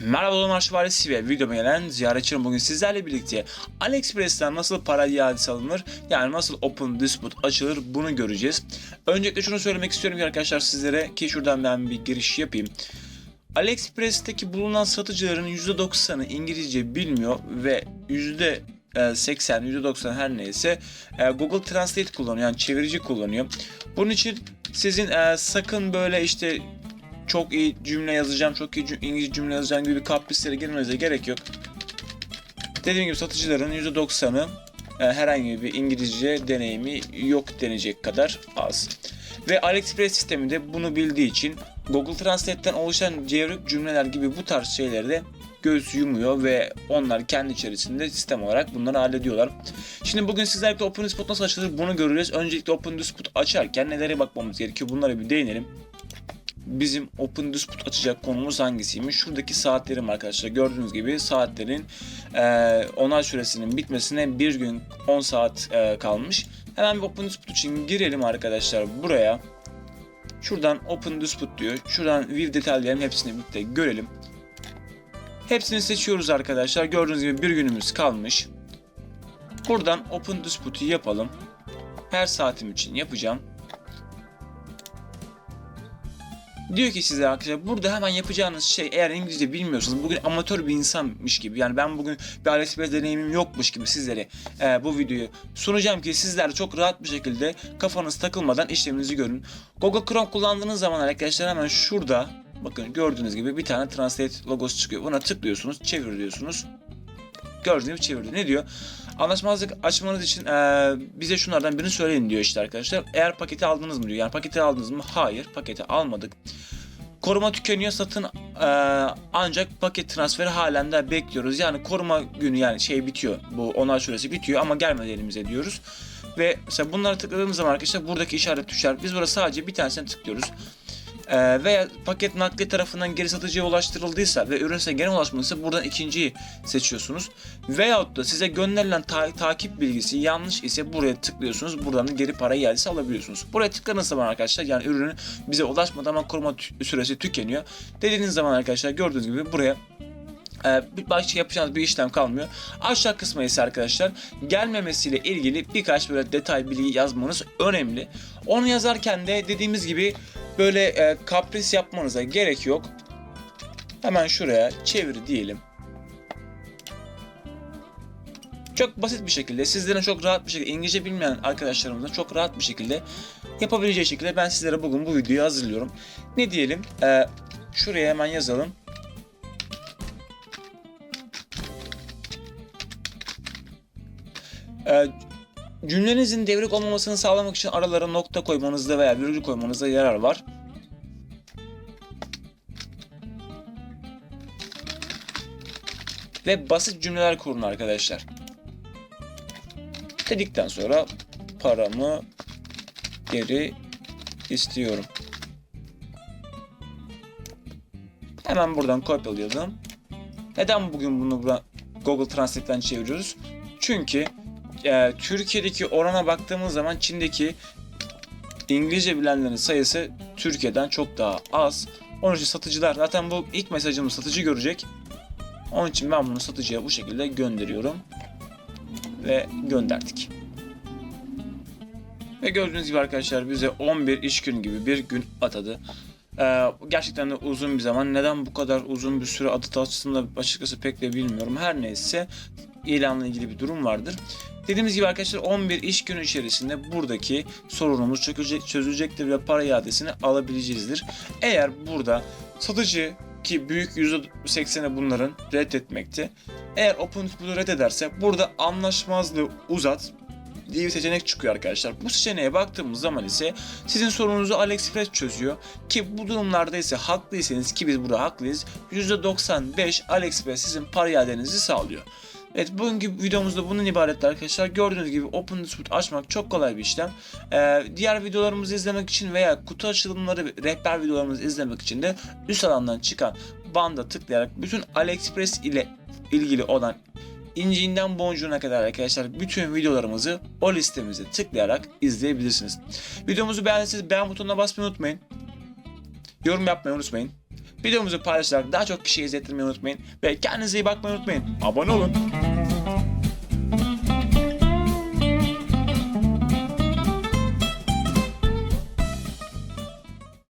Merhaba ben Arşivarisi ve videoma gelen ziyaretçilerim bugün sizlerle birlikte AliExpress'ten nasıl para iadesi alınır yani nasıl Open Dispute açılır bunu göreceğiz. Öncelikle şunu söylemek istiyorum ki arkadaşlar sizlere ki şuradan ben bir giriş yapayım. AliExpress'teki bulunan satıcıların %90'ı İngilizce bilmiyor ve %80, %90 her neyse e, Google Translate kullanıyor yani çevirici kullanıyor. Bunun için sizin e, sakın böyle işte çok iyi cümle yazacağım, çok iyi İngilizce cümle yazacağım gibi kaprislere girmenize gerek yok. Dediğim gibi satıcıların %90'ı e, herhangi bir İngilizce deneyimi yok denecek kadar az. Ve AliExpress sistemi de bunu bildiği için Google Translate'ten oluşan çevrik cümleler gibi bu tarz şeyleri de göz yumuyor ve onlar kendi içerisinde sistem olarak bunları hallediyorlar. Şimdi bugün sizlerle Open Dispute nasıl açılır bunu göreceğiz. Öncelikle Open Dispute açarken nelere bakmamız gerekiyor bunlara bir değinelim bizim Open Dispute açacak konumuz hangisiymiş? Şuradaki saatlerim arkadaşlar. Gördüğünüz gibi saatlerin e, onay süresinin bitmesine bir gün 10 saat e, kalmış. Hemen bir Open Dispute için girelim arkadaşlar buraya. Şuradan Open Dispute diyor. Şuradan View detaylarının hepsini birlikte görelim. Hepsini seçiyoruz arkadaşlar. Gördüğünüz gibi bir günümüz kalmış. Buradan Open Dispute'u yapalım. Her saatim için yapacağım. Diyor ki size arkadaşlar burada hemen yapacağınız şey eğer İngilizce bilmiyorsanız bugün amatör bir insanmış gibi yani ben bugün bir AliExpress deneyimim yokmuş gibi sizlere e, bu videoyu sunacağım ki sizler çok rahat bir şekilde kafanız takılmadan işleminizi görün. Google Chrome kullandığınız zaman arkadaşlar hemen şurada bakın gördüğünüz gibi bir tane Translate logosu çıkıyor. Buna tıklıyorsunuz, çevir diyorsunuz. Gördüğünüz gibi çevirdi. Ne diyor? Anlaşmazlık açmanız için eee, bize şunlardan birini söyleyin diyor işte arkadaşlar. Eğer paketi aldınız mı diyor. Yani paketi aldınız mı? Hayır. Paketi almadık. Koruma tükeniyor satın eee, ancak paket transferi halen de bekliyoruz. Yani koruma günü yani şey bitiyor. Bu onay süresi bitiyor ama gelmedi elimize diyoruz. Ve mesela bunlara tıkladığımız zaman arkadaşlar buradaki işaret düşer. Biz burada sadece bir tanesine tıklıyoruz. Ee, veya paket nakli tarafından geri satıcıya ulaştırıldıysa ve ürün size gene ulaşmadıysa buradan ikinciyi seçiyorsunuz. Veyahut da size gönderilen ta- takip bilgisi yanlış ise buraya tıklıyorsunuz. Buradan da geri para iadesi alabiliyorsunuz. Buraya tıkladığınız zaman arkadaşlar yani ürünün bize ulaşmadı ama koruma süresi tükeniyor. Dediğiniz zaman arkadaşlar gördüğünüz gibi buraya e, bir başka yapacağınız bir işlem kalmıyor. Aşağı kısmı ise arkadaşlar gelmemesiyle ilgili birkaç böyle detay bilgi yazmanız önemli. Onu yazarken de dediğimiz gibi böyle e, kapris yapmanıza gerek yok. Hemen şuraya çevir diyelim. Çok basit bir şekilde sizlerin çok rahat bir şekilde İngilizce bilmeyen arkadaşlarımızın çok rahat bir şekilde yapabileceği şekilde ben sizlere bugün bu videoyu hazırlıyorum. Ne diyelim? E, şuraya hemen yazalım. Ee, cümlenizin devrik olmamasını sağlamak için aralara nokta koymanızda veya virgül koymanızda yarar var. Ve basit cümleler kurun arkadaşlar. Dedikten sonra paramı geri istiyorum. Hemen buradan kopyaladım. Neden bugün bunu Google Translate'ten çeviriyoruz? Çünkü e, Türkiye'deki orana baktığımız zaman Çin'deki İngilizce bilenlerin sayısı Türkiye'den çok daha az. Onun için satıcılar zaten bu ilk mesajımı satıcı görecek. Onun için ben bunu satıcıya bu şekilde gönderiyorum. Ve gönderdik. Ve gördüğünüz gibi arkadaşlar bize 11 iş günü gibi bir gün atadı. Ee, gerçekten de uzun bir zaman. Neden bu kadar uzun bir süre adı açısında açıkçası pek de bilmiyorum. Her neyse ilanla ilgili bir durum vardır. Dediğimiz gibi arkadaşlar 11 iş günü içerisinde buradaki sorunumuz çözülecek, çözülecektir ve para iadesini alabileceğizdir. Eğer burada satıcı ki büyük %80'i bunların reddetmekte. Eğer Open bunu reddederse burada anlaşmazlığı uzat diye bir seçenek çıkıyor arkadaşlar. Bu seçeneğe baktığımız zaman ise sizin sorunuzu AliExpress çözüyor. Ki bu durumlarda ise haklıysanız ki biz burada haklıyız. %95 AliExpress sizin para iadenizi sağlıyor. Evet bugünkü videomuzda bunun ibaretti arkadaşlar. Gördüğünüz gibi Open Dispute açmak çok kolay bir işlem. Ee, diğer videolarımızı izlemek için veya kutu açılımları, rehber videolarımızı izlemek için de üst alandan çıkan banda tıklayarak bütün AliExpress ile ilgili olan inciğinden boncuğuna kadar arkadaşlar bütün videolarımızı o listemize tıklayarak izleyebilirsiniz. Videomuzu beğendiyseniz beğen butonuna basmayı unutmayın. Yorum yapmayı unutmayın. Videomuzu paylaşarak daha çok kişiye izlettirmeyi unutmayın. Ve kendinize iyi bakmayı unutmayın. Abone olun.